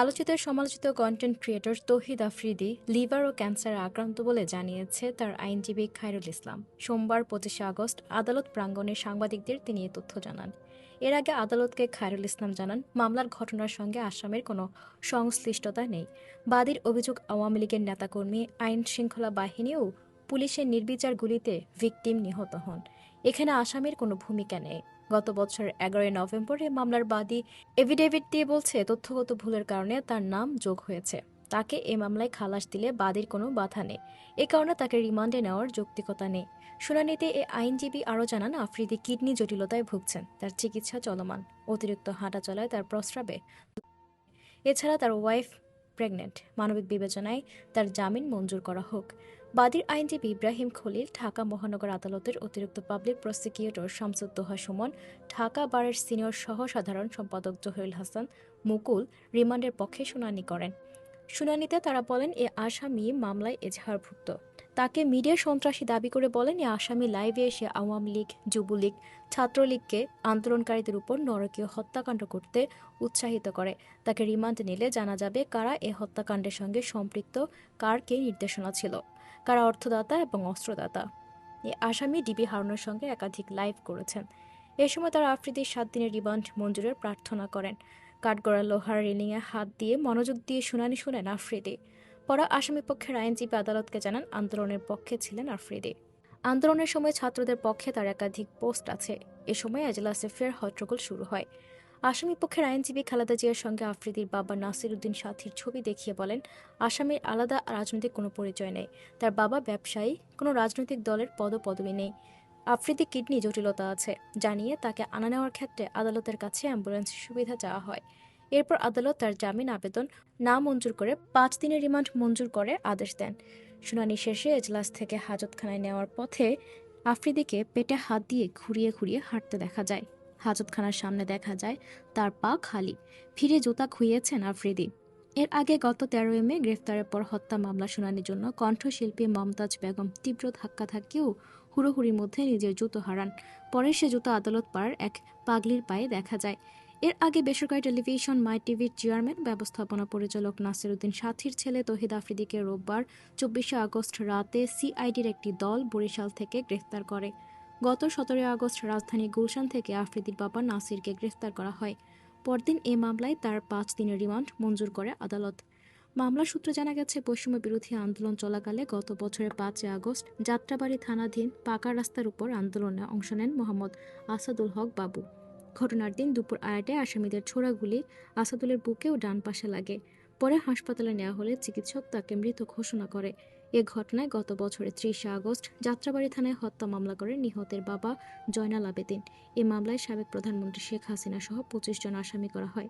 আলোচিত সমালোচিত content creator Touhid Afridi, liver ও ক্যান্সারে আক্রান্ত বলে জানিয়েছে তার আইনজীবী খায়রুল ইসলাম। সোমবার পঁচিশে আগস্ট আদালত প্রাঙ্গণে সাংবাদিকদের তিনি এ তথ্য জানান। এর আগে আদালতকে খায়রুল ইসলাম জানান, মামলার ঘটনার সঙ্গে আসামের কোনো সংশ্লিষ্টতা নেই। বাদীর অভিযোগ আওয়ামী লীগের নেতাকর্মী, আইন শৃঙ্খলা বাহিনী ও পুলিশের নির্বিচার গুলিতে ভিকটিম নিহত হন। এখানে আসামের কোনো ভূমিকা নেই। গত বছর এগারোই নভেম্বরে মামলার বাদী এভিডেভিট দিয়ে বলছে, তথ্যগত ভুলের কারণে তার নাম যোগ হয়েছে। তাকে এ মামলায় খালাস দিলে বাদীর কোনো বাধা নেই। এ কারণে তাকে রিমান্ডে নেওয়ার যৌক্তিকতা নেই। শুনানিতে এ আইনজীবী আরও জানান, আফ্রিদি কিডনি জটিলতায় ভুগছেন। তার চিকিৎসা চলমান। অতিরিক্ত হাঁটা চলায় তার প্রস্রাবে। এছাড়া তার ওয়াইফ প্রেগনেন্ট। মানবিক বিবেচনায় তার জামিন মঞ্জুর করা হোক। বাদীর আইনজীবী ইব্রাহিম খলিল, ঢাকা মহানগর আদালতের অতিরিক্ত পাবলিক প্রসিকিউটর শামসুদ্দোহা সুমন, ঢাকা বারের সিনিয়র সহ সাধারণ সম্পাদক জহিরুল হাসান মুকুল রিমান্ডের পক্ষে শুনানি করেন। শুনানিতে তারা বলেন, এ আসামি মামলায় এজাহারভুক্ত। তাকে মিডিয়া সন্ত্রাসী দাবি করে বলেন, এ আসামি লাইভে এসে আওয়ামী লীগ, যুবলীগ, ছাত্রলীগকে আন্দোলনকারীদের উপর নরকীয় হত্যাকাণ্ড করতে উৎসাহিত করে। তাকে রিমান্ড নিলে জানা যাবে কারা এ হত্যাকাণ্ডের সঙ্গে সম্পৃক্ত, কার কে নির্দেশনা ছিল। কারা অর্থদাতা এবং অস্ত্রদাতা? এ আসামি ডিবি হারুনের সঙ্গে একাধিক লাইভ করেছেন। এ সময় তারা আফ্রিদির সাত দিনের রিমান্ড মঞ্জুরের প্রার্থনা করেন। কাঠগড়া লোহার রেলিংয়ে হাত দিয়ে মনোযোগ দিয়ে শুনানি শুনেন আফ্রিদি। পরে আসামি পক্ষের আইনজীবী আদালতকে জানান, আন্দোলনের পক্ষে ছিলেন আফ্রিদি। আন্দোলনের সময় ছাত্রদের পক্ষে তার একাধিক পোস্ট আছে। এ সময় এজলাসে ফের হট্টগোল শুরু হয়। আসামি পক্ষের আইনজীবী খালেদা জিয়ার সঙ্গে আফ্রিদির বাবা নাসির উদ্দিন সাথীর ছবি দেখিয়ে বলেন, আসামির আলাদা রাজনৈতিক কোনো পরিচয় নেই। তার বাবা ব্যবসায়ী, কোনো রাজনৈতিক দলের পদপদবি নেই। আফ্রিদি কিডনি জটিলতা আছে। জানিয়ে তাকে আনা নেওয়ার ক্ষেত্রে আদালতের কাছে অ্যাম্বুলেন্সের সুবিধা চাওয়া হয়। এরপর আদালত তার জামিন আবেদন না মঞ্জুর করে পাঁচ দিনের রিমান্ড মঞ্জুর করে আদেশ দেন। শুনানি শেষে এজলাস থেকে হাজতখানায় নেওয়ার পথে আফ্রিদিকে পেটে হাত দিয়ে ঘুরিয়ে ঘুরিয়ে হাঁটতে দেখা যায়। হাজতখানার সামনে দেখা যায় তার পা খালি, ফিরে জুতা খুইয়েছেন আফ্রিদি। এর আগে গত তেরোই মে গ্রেফতারের পর হত্যা মামলা শুনানির জন্য কণ্ঠশিল্পী মমতাজ বেগম তীব্র ধাক্কা থাকলেও হুড়োহুড়ির মধ্যে নিজের জুতো হারান। পরে সে জুতো আদালত পার এক পাগলির পায়ে দেখা যায়। এর আগে বেসরকারি টেলিভিশন মাই টিভির চেয়ারম্যান, ব্যবস্থাপনা পরিচালক নাসিরুদ্দিন সাথীর ছেলে তহিদ আফ্রিদিকে রোববার চব্বিশে আগস্ট রাতে সিআইডির একটি দল বরিশাল থেকে গ্রেফতার করে। গত সতেরোই আগস্ট রাজধানী গুলশান থেকে আফ্রিদির বাবা নাসিরকে গ্রেফতার করা হয়। পরদিন এ মামলায় তার পাঁচ দিনের রিমান্ড মঞ্জুর করে আদালত। মামলা সূত্রে জানা গেছে, বৈষম্য বিরোধী আন্দোলন চলাকালে গত বছরের পাঁচই আগস্ট যাত্রাবাড়ি থানাধীন পাকা রাস্তার উপর আন্দোলনে অংশ নেন মোহাম্মদ আসাদুল হক বাবু। ঘটনার দিন দুপুর আড়াইটায় আসামিদের ছোড়া গুলি আসাদুলের বুকে ও ডান পাশে লাগে। পরে হাসপাতালে নেওয়া হলে চিকিৎসক তাকে মৃত ঘোষণা করে। এ ঘটনায় গত বছরের ত্রিশে আগস্ট যাত্রাবাড়ি থানায় হত্যা মামলা করে নিহতের বাবা জয়নাল আবেদিন। এ মামলায় সাবেক প্রধানমন্ত্রী শেখ হাসিনা সহ পঁচিশ জন আসামি করা হয়।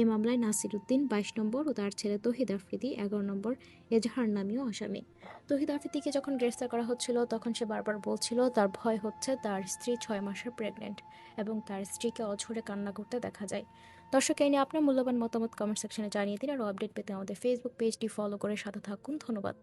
এ মামলায় নাসির উদ্দিন বাইশ নম্বর ও তার ছেলে তহিদ আফ্রিদি এগারো নম্বর এজাহার নামীয় আসামি। তহিদ আফ্রিদিকে যখন গ্রেফতার করা হচ্ছিল, তখন সে বারবার বলছিল, তার ভয় হচ্ছে তার স্ত্রী ছয় মাসের প্রেগনেন্ট এবং তার স্ত্রীকে অঝরে কান্না করতে দেখা যায়। দর্শক, এই নিয়ে আপনার মূল্যবান মতামত কমেন্ট সেকশনে জানিয়ে দিন আর আপডেট পেতে আমাদের ফেসবুক পেজটি ফলো করে সাথে থাকুন। ধন্যবাদ।